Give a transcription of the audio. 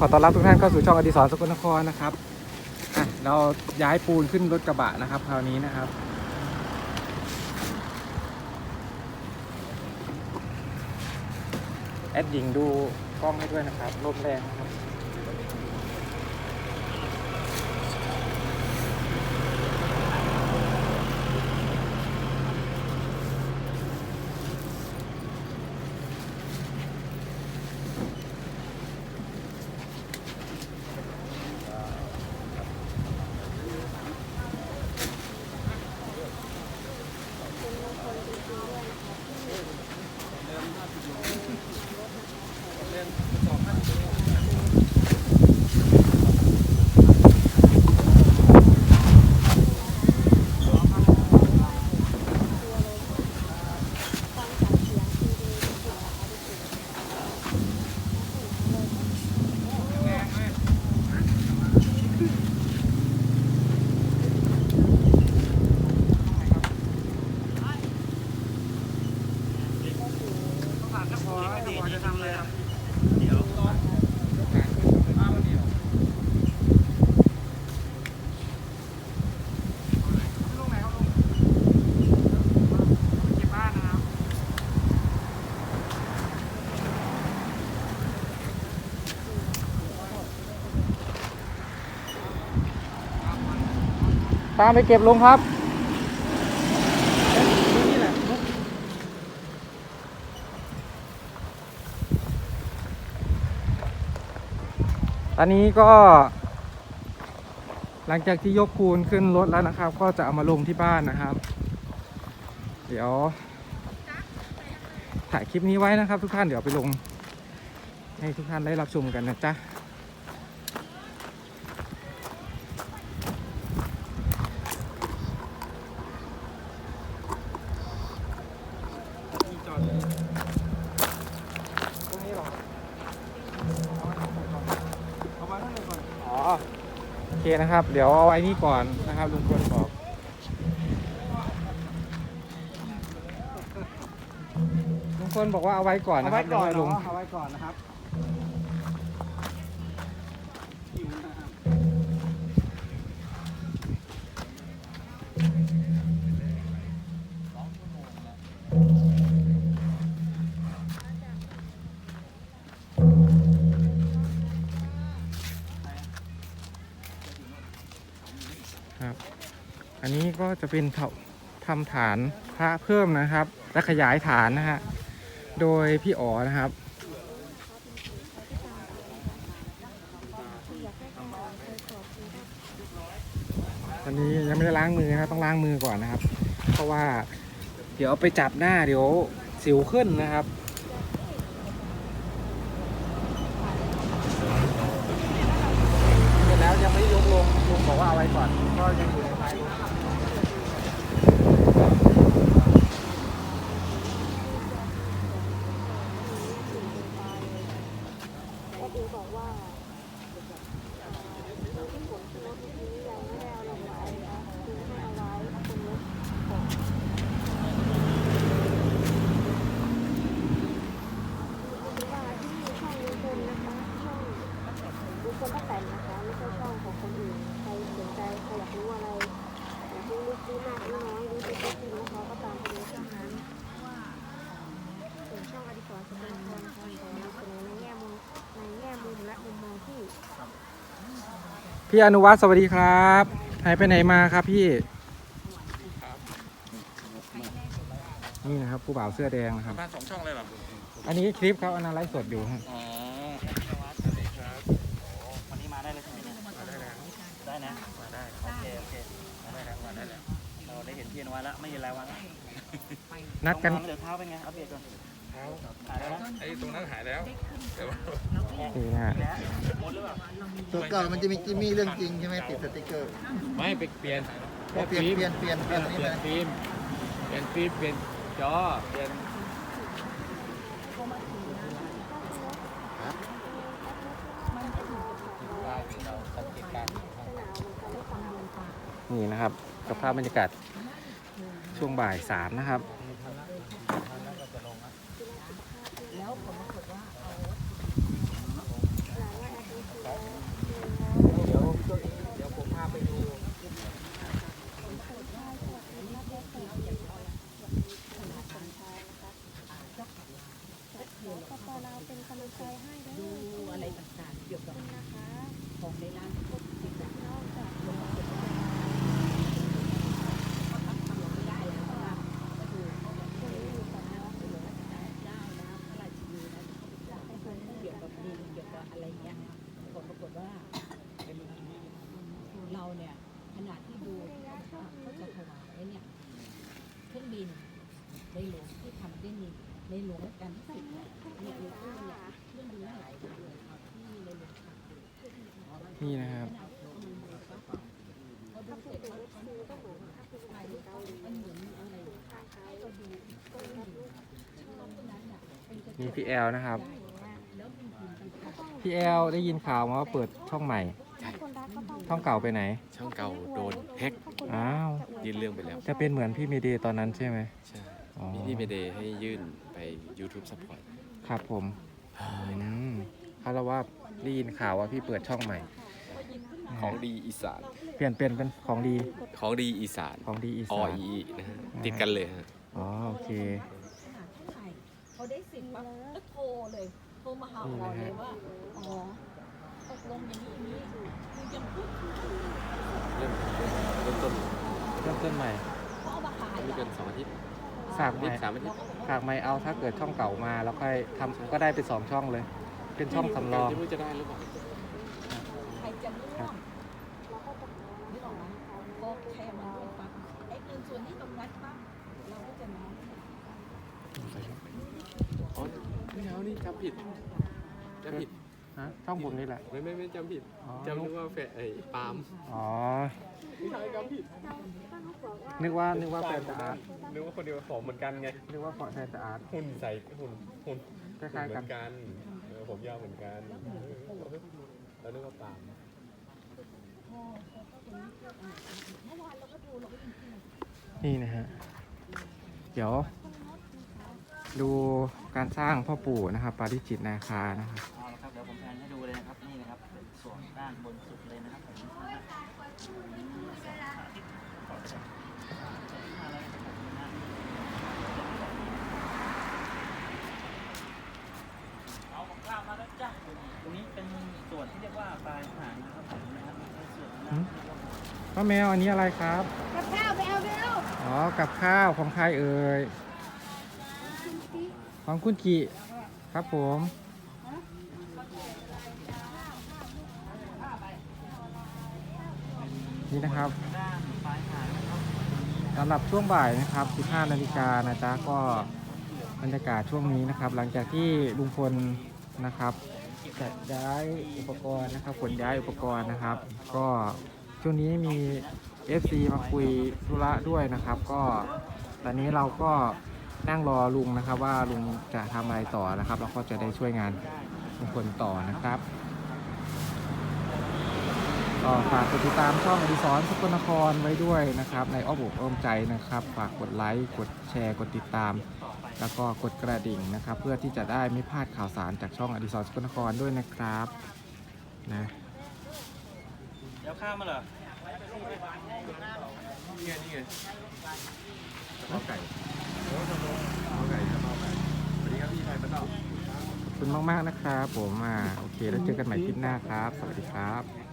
ขอต้อนรับทุกท่านเข้าสู่ช่องอดีศรสกลนครนะครับอะเราย้ายปูนขึ้นรถกระบะนะครับ คราวนี้นะครับ แอดหญิงดูกล้องให้ด้วยนะครับลมแรงนะครับ ตามไปเก็บลงครับตอนนี้ก็ หลังจากที่ยกปูนขึ้นรถแล้วนะครับ ก็จะเอามาลงที่บ้านนะครับ เดี๋ยว ถ่ายคลิปนี้ไว้นะครับ ทุกท่านเดี๋ยวไปลง ให้ทุกท่านได้รับชมกันนะจ๊ะ ตรงนี้หรอเอามาตั้งแต่ก่อนอ๋อ โอ เคนะครับ เดี๋ยวเอาไอ้นี่ก่อนนะครับลุงพลบอกลุงพลบอกว่าเอาไว้ก่อนเอานะคไว้รับก่อนยังไม่ลงเนาะเอาไว้ก่อนนะครับ ครับ อันนี้ก็จะเป็นทำทำฐานพระเพิ่มนะครับ และขยายฐานนะฮะ โดยพี่อ๋อนะครับ ตอนนี้ยังไม่ได้ล้างมือนะครับต้องล้างมือก่อนนะครับ เพราะว่าเดี๋ยวไปจับหน้าเดี๋ยวสิวขึ้นนะครับ เสร็จแล้วยังไม่ได้ยกลงลุงบอกว่าเอาไว้ก่อน ก็ยังอยู่ในท้ายรถ แอดอิงบอกว่าที่ผมซื้อรถนี้ยังไม่ได้เอาลงไว้นะคือให้เอาไว้เป็นรถของคือว่าที่ช่องลุงพลนะคะช่องลุงพลป้าแตนนะคะไม่ใช่ช่องของคนอื่นใครสนใจใครอยากรู้อะไรอยากรู้ลึกรู้มากรู้น้อยรู้ตัวจริงนะคะก็ตามไปดูช่องนั้นส่วนช่องอดิศรสกลนครนะคะขอนำเสนอในแง่มุมในแง่มุมและมุมมองที่ พี่อนุวัฒน์สวัสดีครับ หายไปไหนมาครับพี่ นี่นะครับผู้บ่าวเสื้อแดงนะครับ มาสองช่องเลยเหรอ อันนี้คลิปครับอันนั้นไลฟ์สดอยู่ฮะอ๋อวันนี้มาได้เลยใช่ไหมเนี่ยมาได้แล้วได้นะมาได้โอเคโอเคมาได้แล้วมาได้แล้วเราได้เห็นพี่อนวัฒน์แล้วไม่เห็นรายวันแล้วนัดกันลองๆเดี๋ยวเท้าเป็นไงอัปเดตก่อนหายแล้วนะไอ้ตรงนั้นหายแล้วแต่ว่า นี่นะฮะแล้วหมดหรือเปล่าตัวเก่ามันจะมีจิมมี่เรื่องจริงใช่ไหมติดสติกเกอร์ไม่ไปเปลี่ยนพอเปลี่ยนเปลี่ยนเปลี่ยนเปลี่ยนอันนี้เปลี่ไปยนฟิล์มเปลี่ยนฟิล์มเปลี่ยนจอเปลี่ยนนี่นะครับกับภาพบรรยากาศช่วงบ่ายสามนะครับ เป็นกำลังใจให้ด้วย ดูอะไรต่างๆเกี่ยวกับ นะคะ ของในร้านพวกสิ่งต่าง น้องจาก ๆลงมาเก็บไว้เขาทำทำเราไม่ได้แล้วนะก็คือเขาแบบ คนนี้อยู่กับน้อง เป็นหลวงรัชกาลที่เก้านะพระราชินีนะที่เขาไปสร้างเกี่ยวกับดินเกี่ยวกับอะไรเงี้ยผลปรากฏว่าเราเนี่ยขนาดที่ดูเขาจะถวายเนี่ยินในหลวงที่ทำด้วยนินในหลวงรัชกาลที่สิบเนี่ยเนี่ยในตู้เนี่ยเรื่องบินหลายเลยครับที่ในหลวงทำนี่นะครับพอดูเสร็จเขาก็บอกว่าถ่ายรูปมันเหมือนอะไรก็ดูก็ดูนี่พี่แอลนะครับ พี่แอลได้ยินข่าวมาว่าเปิดช่องใหม่ ช่องเก่าไปไหน ช่องเก่าโดนแฮก อ้าว ยื่นเรื่องไปแล้ว จะเป็นเหมือนพี่เมเดย์ตอนนั้นใช่ไหม ใช่อ๋อ มีพี่เมเดย์ให้ยื่นไป YouTube Support ครับผมอืมเขาเล่าว่าได้ยินข่าวว่าพี่เปิดช่องใหม่ ของดีอีสาน เปลี่ยนเป็นเป็นของดีของดีอีสานของดีอีอสาน อีนะฮะติดกันเลยฮะ อ๋อโอเคๆขนาดเท่าไหร่พอได้สิทธิ์ปั๊บก็โทรเลย โทรมาหาหมอเลยว่า อ๋อ ตกลงอย่างนี้อย่างนี้คือยังพูดคุยเริ่มเริ่มต้นเริ่มต้นใหม่เขาเอามาขายไม่อะเกินสองอาทิตย์ฝากใหนิม่ดสามอาทิตย์ฝากใหม่เอาถ้าเกิดช่องเก่ามาแล้วค่อยทำก็ได้เป็นสองช่องเลย เป็นช่องสำรองไม่รู้จะได้หรือเปล่าใครจะร่วมนึกออกไหมพอแชร์มันด้วยปั๊บไอ้เงินส่วนที่ตรงนั้นปั๊บเราก็จะน้อยอ๋อไม่เอานี่จำผิดจำผิด ฮะช่องผมนี่แหละ ไม่ไม่ไม่จำผิดอ๋อ จำนึกว่าแฟนไอ้ปาล์มอ๋อไม่ใช่จำผิดนึกว่านึกว่าแฟนจะอาร์ตนึกว่าคนเดียวของเหมือนกันไงนึกว่าแฟนจะอาร์ต หุ่นใส่หุ่นหุ่นคล้ายๆเหกัมืนอนกันเออผมยาวเหมือนกันแล้วนึกว่าปาล์มนี่นะฮะ เดี๋ยว ดูการสร้างพ่อปู่นะครับ ปาริจิตนาคานะครับ เอาละครับ เดี๋ยวผมแพนให้ดูเลยนะครับ นี่นะครับ ส่วนด้านบนสุดเลยนะครับผมเอาของข้าวมาแล้วจ้ะตรงนี้เป็นส่วนที่เรียกว่าปลายหางนะครับผมนะครับเป็นส่วนด้านที่เรียกว่า ป้าแมวอันนี้อะไรครับ กับข้าวไปเอาเร็วอ๋อ กับข้าวของใครเอ่ย ของคุณกิครับผม นี่นะครับด้านปลายหางนะครับสำหรับช่วงบ่ายนะครับ 15 นาฬิกานะจ๊ะก็บรรยากาศช่วงนี้นะครับ หลังจากที่ลุงพลนะครับจะย้ายอุปกรณ์นะครับขนย้ายอุปกรณ์นะครับ ก็ ช่วงนี้มี FC มาคุยธุระด้วยนะครับ ก็ตอนนี้เราก็นั่งรอลุงนะครับ ว่าลุงจะทำอะไรต่อนะครับเราก็จะได้ช่วยงานลุงพลต่อนะครับก็ฝากกดติดตามช่องอดิสรสกลนครไว้ด้วยนะครับ ในอ้อมอกอ้อมใจนะครับ ฝากกดไลค์กดแชร์กดติดตาม แล้วก็กดกระดิ่งนะครับ เพื่อที่จะได้ไม่พลาดข่าวสารจากช่องอดิสรสกลนครด้วยนะครับนะ ดี๋ยวข้ามมาเหรอนี่ไงนี่ไงข้าวไก่ข้าวไก่ข้าวไก่สวัสดีครับพี่ชายป้าต่าขอบคุณมาก ๆ นะครับ ผมอ่าโอเค แล้วเจอกันใหม่คลิปหน้าครับ สวัสดีครับ